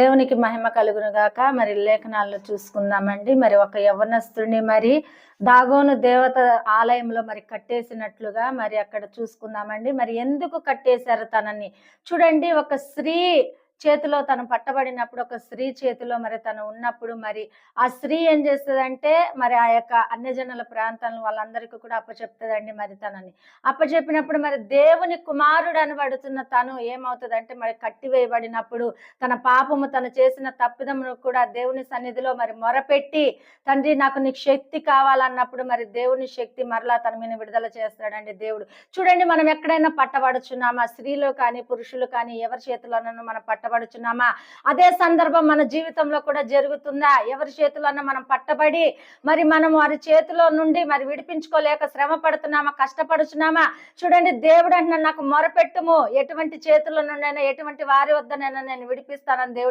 దేవునికి మహిమ కలుగును గాక. మరి లేఖనాల్లో చూసుకుందామండి. మరి ఒక యవనస్తుడిని మరి దాగోను దేవత ఆలయంలో మరి కట్టేసినట్లుగా మరి అక్కడ చూసుకుందామండి. మరి ఎందుకు కట్టేశారు తనని? చూడండి ఒక స్త్రీ చేతిలో తను పట్టబడినప్పుడు ఒక స్త్రీ చేతిలో మరి తను ఉన్నప్పుడు మరి ఆ స్త్రీ ఏం చేస్తుందంటే మరి ఆ యొక్క అన్యజనుల ప్రాంతాలను వాళ్ళందరికీ కూడా అప్పచెప్తుందండి మరి తనని. అప్పచెప్పినప్పుడు మరి దేవుని కుమారుడు అనబడుతున్న తను ఏమవుతుందంటే మరి కట్టివేయబడినప్పుడు తన పాపము తను చేసిన తప్పిదమును కూడా దేవుని సన్నిధిలో మరి మొరపెట్టి తండ్రి నాకు నీకు శక్తి కావాలన్నప్పుడు మరి దేవుని శక్తి మరలా తన మీద విడుదల చేస్తాడండి దేవుడు. చూడండి మనం ఎక్కడైనా పట్టబడుచున్నామా? స్త్రీలు కానీ పురుషులు కానీ ఎవరి చేతిలోనూ మనం నిలబడుచున్నామా అదే సందర్భం మన జీవితంలో కూడా జరుగుతుందా? ఎవరి చేతిలోనైనా మనం పట్టబడి మరి మనం వారి చేతిలో నుండి మరి విడిపించుకోలేక శ్రమ పడుతున్నామా? కష్టపడుచున్నామా? చూడండి దేవుడు అంటున్నాడు నాకు మొరపెట్టుము. ఎటువంటి చేతుల నుండైనా ఎటువంటి వారి వద్దనైనా నేను విడిపిస్తానని దేవుడు